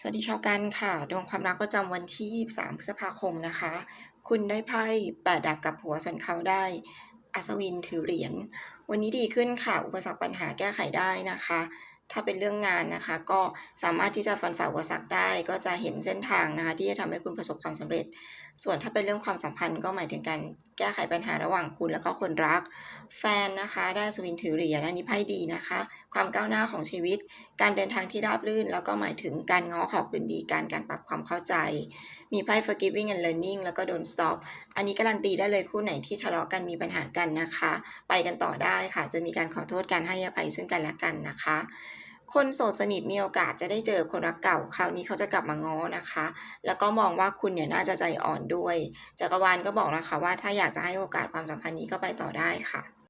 สวัสดีชาวกันค่ะ ดวงความรักประจำวันที่ 23 พฤษภาคมนะคะ คุณได้ไพ่แปดดาบกับหัวส่วนเขาได้อัศวินถือเหรียญ วันนี้ดีขึ้นค่ะ อุปสรรคปัญหาแก้ไขได้นะคะ ถ้าเป็นเรื่องงานนะคะ ก็สามารถที่จะฟันฝ่าอุปสรรคได้ ก็จะเห็นเส้นทางนะคะ ที่จะทำให้คุณประสบความสำเร็จ ส่วนถ้าเป็นเรื่องความสัมพันธ์ก็หมายถึงการแก้ไขปัญหาระหว่างคุณแล้วก็คนรัก แฟนนะคะ ได้อัศวินถือเหรียญอันนี้ไพ่ดีนะคะ ความก้าวหน้าของชีวิต การเดินทางที่ราบรื่น แล้วก็หมายถึงการง้อขอคืนดีการการปรับความเข้าใจ มีไพ่ forgiving and learning แล้วก็ don't stop อันนี้การันตีได้เลยคู่ไหนที่ทะเลาะกันมีปัญหากันนะคะ ไปกันต่อได้ค่ะ จะมีการขอโทษการให้อภัยซึ่งกันและกันนะคะ คนโสดสนิทมีโอกาสจะได้เจอคนรักเก่า คราวนี้เขาจะกลับมาง้อนะคะ แล้วก็มองว่าคุณเนี่ยน่าจะใจอ่อนด้วย จักรวาลก็บอกนะคะว่าถ้าอยากจะให้โอกาสความสัมพันธ์นี้ก็ไปต่อได้ค่ะ